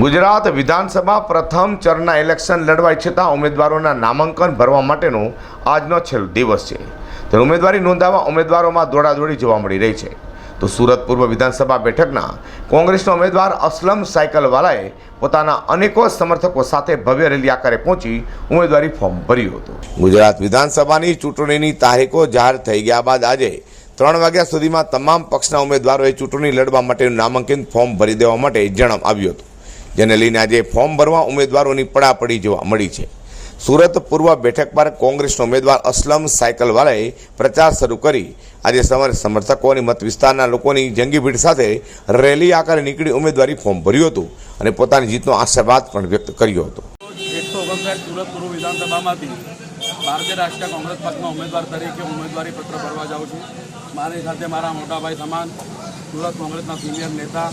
ગુજરાત વિધાનસભા પ્રથમ ચરણના ઇલેક્શન લડવા ઈચ્છતા ઉમેદવારોના નામાંકન ભરવા માટેનો આજનો છેલ્લો દિવસ છે. ત્યારે ઉમેદવારી નોંધાવવા ઉમેદવારોમાં દોડાદોડી જોવા મળી રહી છે. તો સુરત પૂર્વ વિધાનસભા બેઠકના કોંગ્રેસના ઉમેદવાર અસલમ સાયકલવાલાએ પોતાના અનેકો સમર્થકો સાથે ભવ્ય રેલી આકારે પહોંચી ઉમેદવારી ફોર્મ ભર્યું હતું. ગુજરાત વિધાનસભાની ચૂંટણીની તારીખો જાહેર થઈ ગયા બાદ આજે ત્રણ વાગ્યા સુધીમાં તમામ પક્ષના ઉમેદવારોએ ચૂંટણી લડવા માટેનું નામાંકન ફોર્મ ભરી દેવા માટે જણાવ આવ્યું હતું. જેને લઈને આજે ફોર્મ ભરવા ઉમેદવારોની પડાપડી જોવા મળી છે. સુરત પૂર્વ બેઠક પર કોંગ્રેસનો ઉમેદવાર અસલમ સાયકલવાલાએ પ્રચાર શરૂ કરી. આજે સવારે સમર્થકો અને મત વિસ્તારના લોકોની જંગી ભીડ સાથે રેલી આકારે નીકળી ઉમેદવારી ફોર્મ ભર્યું હતું અને પોતાની જીતનો આશાવાદ પણ વ્યક્ત કર્યો હતો. ભારતીય રાષ્ટ્રીય કોંગ્રેસ પક્ષના ઉમેદવાર તરીકે ઉમેદવારી પત્ર ભરવા જાઉં છું. મારી સાથે મારા મોટાભાઈ સમાન સુરત કોંગ્રેસના સિનિયર નેતા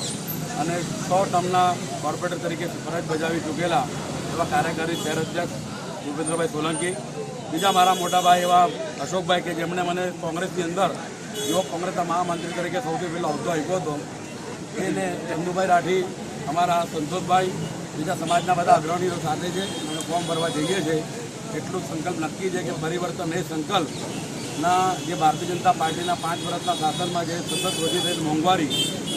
અને સો ટર્મના કોર્પોરેટર તરીકે ફરજ બજાવી ચૂકેલા એવા કાર્યકારી શહેર અધ્યક્ષ ભૂપેન્દ્રભાઈ સોલંકી, બીજા મારા મોટાભાઈ એવા અશોકભાઈ કે જેમણે મને કોંગ્રેસની અંદર યુવક કોંગ્રેસના મહામંત્રી તરીકે સૌથી પહેલો હોદ્દો આપ્યો હતો, એને ચંદુભાઈ રાઠી, અમારા સંતોષભાઈ, બીજા સમાજના બધા અગ્રણીઓ સાથે છે અમે ફોર્મ ભરવા જઈએ છીએ. એટલું સંકલ્પ નક્કી છે કે પરિવર્તન એ સંકલ્પના જે ભારતીય જનતા પાર્ટીના પાંચ વર્ષના શાસનમાં જે સતત વધી રહેલી મોંઘવારી,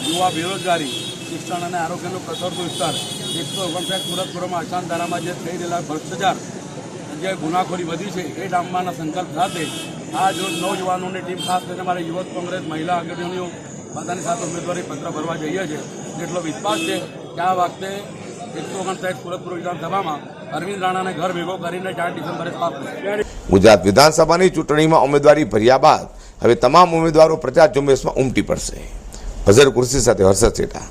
યુવા બેરોજગારી શિક્ષણ અને આરોગ્યનું કસરતું વિસ્તાર. એકસો ઓગણસાઠ સુરત અશાંત ધારામાં જે થઈ રહેલા ભ્રષ્ટાચાર, જે ગુનાખોરી વધી છે એ ડામવાના સંકલ્પ સાથે આ જો નવજવાનોની ટીમ ખાસ કરીને મારી યુવક કોંગ્રેસ મહિલા આગેવાનીઓ બધાની સાથે ઉમેદવારી પત્ર ભરવા જઈએ છીએ જેટલો વિશ્વાસ છે કે આ વખતે એકસો ઓગણસાઠ સુરત પૂર્વ વિધાનસભામાં અરવિંદ રાણાને ઘર ભેગો કરીને ચાર ડિસેમ્બરે સ્થાપવું ગુજરાત વિધાનસભાની ચૂંટણીમાં ઉમેદવારી ભર્યા બાદ હવે તમામ ઉમેદવારો પ્રચાર ઝુંબેશમાં ઉમટી પડશે. હઝર કુર્સી સાથે હર્ષદ સેઠા